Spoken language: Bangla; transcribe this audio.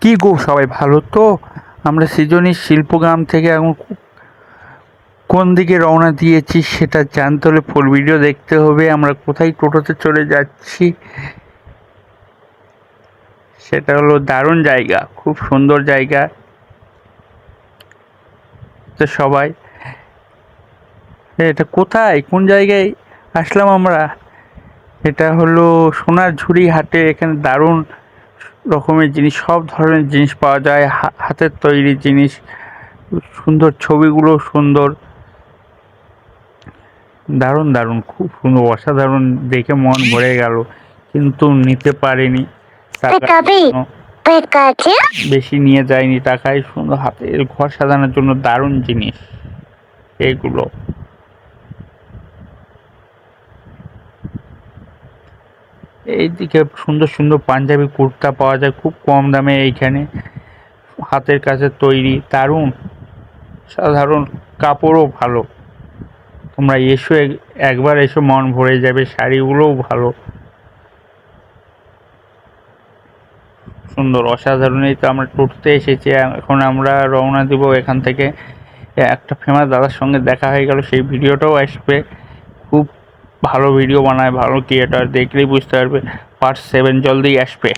কি গো, সবাই ভালো তো? আমরা সৃজনী শিল্পগ্রাম থেকে এখন কোন দিকে রওনা দিয়েছি সেটা জানতে হলে ফুল ভিডিও দেখতে হবে। আমরা কোথায় টোটোতে চলে যাচ্ছি সেটা হলো দারুণ জায়গা, খুব সুন্দর জায়গা। তো সবাই, এটা কোথায়? কোন জায়গায় আসলাম আমরা? এটা হলো সোনার ঝুড়ি হাটে এখানে দারুণ রকমের জিনিস সব ধরনের জিনিস পাওয়া যায়। হাতের তৈরি জিনিস সুন্দর ছবিগুলো সুন্দর। দারুণ দারুণ খুব সুন্দর অসাধারণ দেখে মন ভরে গেল। কিন্তু নিতে পারিনি। বেশি নিয়ে যায়নি টাকায়। সুন্দর হাতের ঘর সাজানোর জন্য দারুণ জিনিস। এইগুলো এইদিকে সুন্দর সুন্দর পাঞ্জাবি কুর্তা পাওয়া যায়, খুব কম দামে এইখানে। হাতের কাছে তৈরি, দারুণ। সাধারণ কাপড়ও ভালো। তোমরা এসো একবার এসো, মন ভরে যাবে, শাড়িগুলোও ভালো। সুন্দর অসাধারণ এই তো আমরা টোটোতে এসেছি। এখন আমরা রওনা দিব এখান থেকে। একটা ফেমাস দাদার সঙ্গে দেখা হয়ে গেল, সেই ভিডিওটাও আসবে। ভালো ভিডিও বানায় ভালো ক্রিয়েটার দেখলেই বুঝতে পারবে। পার্ট সেভেন জলদি আসবে।